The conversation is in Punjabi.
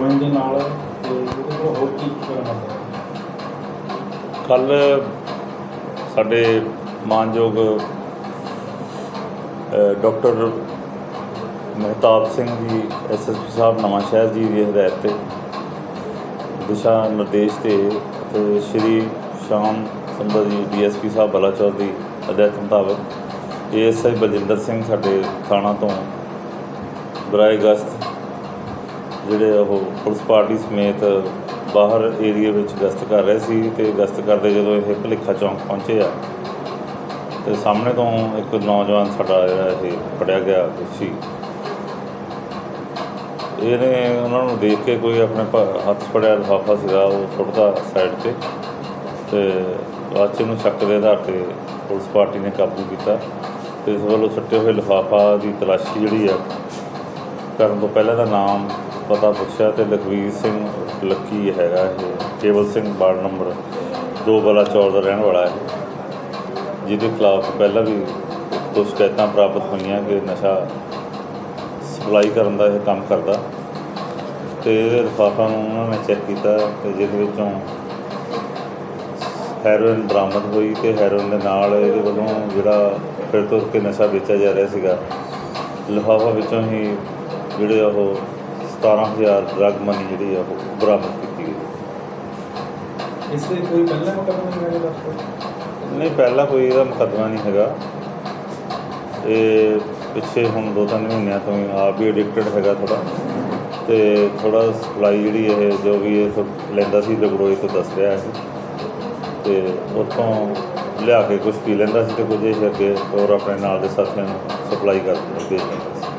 ਹੈਰੋਇਨ ਦੇ ਨਾਲ ਤੇ ਉਹਦੇ ਕੋਲ ਹੋਰ ਕੀ ਬਰਾਮਦ ਕੱਲ ਸਾਡੇ ਮਾਨਯੋਗ ਡਾਕਟਰ ਮਹਿਤਾਬ ਸਿੰਘ ਜੀ ਐਸਐਸਪੀ ਸਾਹਿਬ, ਨਵਾਂ ਸ਼ਹਿਰ ਜੀ ਦੀ ਹਦਾਇਤ ਤੇ ਦਿਸ਼ਾ ਨਿਰਦੇਸ਼ ਤੇ ਤੇ ਸ਼੍ਰੀ ਸ਼ਾਮ ਸੁੰਦਰ ਜੀ, ਡੀਐਸਪੀ ਸਾਹਿਬ, ਬਲਾਚੌਰ ਦੀ ਹਦਾਇਤ ਮੁਤਾਬਕ ਏਐਸਆਈ ਬਲਜਿੰਦਰ ਸਿੰਘ ਸਾਡੇ ਥਾਣਾ ਤੋਂ ਬਰਾਏ ਅਗਸਤ ਜਿਹੜੇ ਉਹ ਪੁਲਿਸ ਪਾਰਟੀ ਸਮੇਤ ਬਾਹਰ ਏਰੀਆ ਵਿੱਚ ਗਸ਼ਤ ਕਰ ਰਹੇ ਸੀ ਤੇ ਗਸ਼ਤ ਕਰਦੇ ਜਦੋਂ ਇਹ ਭਲੇਖਾ ਚੌਂਕ ਪਹੁੰਚੇ ਆ, ਤੇ ਸਾਹਮਣੇ ਤੋਂ ਇੱਕ ਨੌਜਵਾਨ ਸਾਡਾ ਜਿਹੜਾ ਇਹ ਫੜਿਆ ਗਿਆ ਸੀ ਇਹਨੇ ਉਹਨਾਂ ਨੂੰ ਦੇਖ ਕੇ ਕੋਈ ਆਪਣੇ ਹੱਥ ਫੜਿਆ, ਲਿਫਾਫਾ ਸੀਗਾ, ਉਹ ਸੁੱਟਦਾ ਸਾਈਡ ਤੇ ਤੇ ਬਾਅਦ 'ਚ ਇਹਨੂੰ ਸ਼ੱਕ ਦੇ ਆਧਾਰ ਤੇ ਪੁਲਿਸ ਪਾਰਟੀ ਨੇ ਕਾਬੂ ਕੀਤਾ ਤੇ ਇਸ ਵੱਲੋਂ ਸੁੱਟੇ ਹੋਏ ਲਿਫਾਫਾ ਦੀ ਤਲਾਸ਼ੀ ਜਿਹੜੀ ਆ, ਕਰਨ ਤੋਂ ਪਹਿਲਾਂ ਦਾ ਨਾਮ ਪਤਾ ਪੁੱਛਿਆ ਤੇ ਲਖਵੀਰ ਸਿੰਘ ਲੱਕੀ ਹੈਗਾ ਇਹ, ਕੇਵਲ ਸਿੰਘ ਵਾਰਡ ਨੰਬਰ 2 ਬਲਾ ਚੌਲ ਦਾ ਰਹਿਣ ਵਾਲਾ ਹੈ। ਜਿਹਦੇ ਖਿਲਾਫ ਪਹਿਲਾਂ ਵੀ ਦੋ ਸ਼ਿਕਾਇਤਾਂ ਪ੍ਰਾਪਤ ਹੋਈਆਂ ਕਿ ਨਸ਼ਾ ਸਪਲਾਈ ਕਰਨ ਦਾ ਇਹ ਕੰਮ ਕਰਦਾ ਤੇ ਇਹਦੇ ਲਿਫਾਫਾ ਨੂੰ ਉਹਨਾਂ ਨੇ ਚੈੱਕ ਕੀਤਾ ਤੇ ਜਿਹਦੇ ਵਿੱਚੋਂ ਹੈਰੋਇਨ ਬਰਾਮਦ ਹੋਈ ਤੇ ਹੈਰੋਇਨ ਦੇ ਨਾਲ ਇਹਦੇ ਵੱਲੋਂ ਜਿਹੜਾ ਫਿਰ ਤੋਂ ਕੇ ਨਸ਼ਾ ਵੇਚਿਆ ਜਾ ਰਿਹਾ ਸੀਗਾ, ਲਿਫਾਫਾ ਵਿੱਚੋਂ ਹੀ ਜਿਹੜੇ ਉਹ 17000 ਡਰਗ ਮਨੀ ਜਿਹੜੀ ਆ ਉਹ ਬਰਾਮਦ ਕੀਤੀ ਗਈ। ਇਸ ਤੇ ਕੋਈ ਪਹਿਲਾ ਮੁਕੱਦਮਾ ਨਹੀਂ ਹੈਗਾ ਡਾਕਟਰ ਨਹੀਂ ਪਹਿਲਾਂ ਕੋਈ ਇਹਦਾ ਮੁਕੱਦਮਾ ਨਹੀਂ ਹੈਗਾ। ਇਹ ਪਿੱਛੇ ਹੁਣ ਦੋ ਤਿੰਨ ਮਹੀਨਿਆਂ ਤੋਂ ਹੀ ਆਪ ਵੀ ਐਡਿਕਟਡ ਹੈਗਾ ਥੋੜਾ ਤੇ ਥੋੜਾ ਸਪਲਾਈ ਜਿਹੜੀ ਇਹ ਜੋ ਵੀ ਇਹ ਥੋ- ਲੈਂਦਾ ਸੀ ਲਗੜੋਈ ਤੋਂ ਦੱਸ ਰਿਹਾ ਹੈ। ਤੇ ਉੱਥੋਂ ਲਿਆ ਕੇ ਕੁਝ ਪੀ ਲੈਂਦਾ ਸੀ ਤੇ ਕੁਝ ਇਹ ਅੱਗੇ ਹੋਰ ਆਪਣੇ ਨਾਲ ਦੇ ਸਾਥੀਆਂ ਨੂੰ ਸਪਲਾਈ ਕਰ ਦੇ ਦਿੰਦਾ ਸੀ।